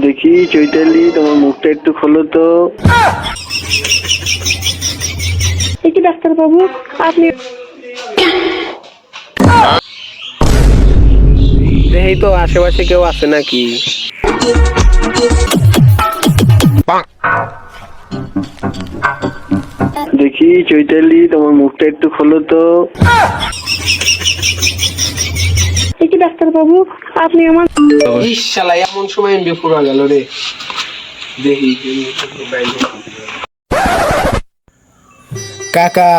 দেখি চৈতালি তোমার মুখটা একটু খোলো তো। কি ডাক্তারবাবু? আপনি এই তো আশেপাশে কেউ আছে নাকি? দেখি চৈতালি তোমার মুখটা একটু খোলো তো। ডাক্তারবাবু আপনি আমার শালা এমন সময় এমবি পুরা গেল রে। দেখি কাকা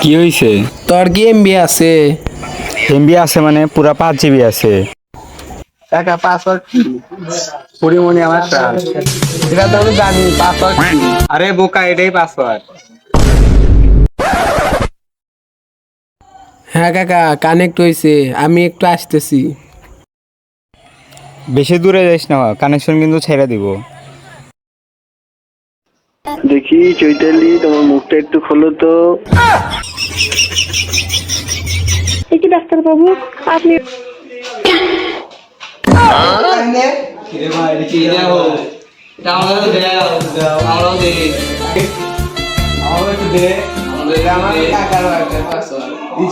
কি হয়েছে তোর কি এমবি আছে? এমবি আছে মানে পুরা পাঁচ জিবি আছে। কাকা পাসওয়ার্ড কি? পরিমণি আমার প্রাণ এটা তো আমি জানি পাসওয়ার্ড কি? আরে বোকা এটাই পাসওয়ার্ড হ্যাঁ কাকা কানেক্ট হয়েছে আমি একটু আসতেছি বেশি দূরে যাইস না কানেকশন কিন্তু ছেড়ে দিব দেখি চৈতালি তোমার মুখটা একটু খোলো তো কি ডাক্তারবাবু আপনি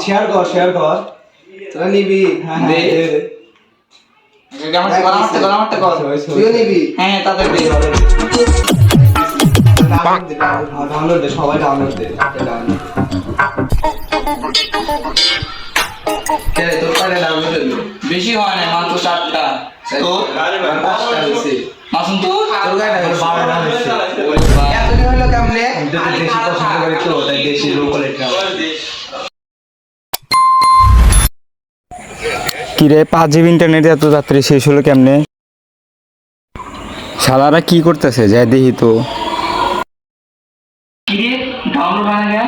শেয়ার কর শেয়ার কর। তোরা নিবি। হ্যাঁ হ্যাঁ দে দে। তুইও নিবি। হ্যাঁ তাদের ডাউনলোড দে সবাই ডাউনলোড দে। তোর কাছে ডাউনলোড হলো? বেশি হয় না মাত্র চারটা। তো পাঁচটা হয়েছে। মাসুম তো তোর গায়ে বারোটা হয়েছে। এতদিন হলো কেমনে? দেশি পছন্দ করে তো কিরে পাঁচ জিবি ইন্টারনেট এত তাড়াতাড়ি শেষ হলো কেমনে? শালারা কি করতেছে? যাই দেখি তো। কিরে ডাউনলোড না?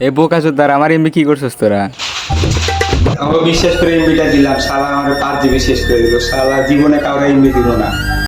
এই বোকা চোদ্দার আমার এমবি কি করছিস তোরা? আমার বিশ্বাস করে এমবিটা দিলাম। শালা আমার পাঁচ জিবি শেষ করে দিল। শালা জীবনে কাউরে এমবি দিব না।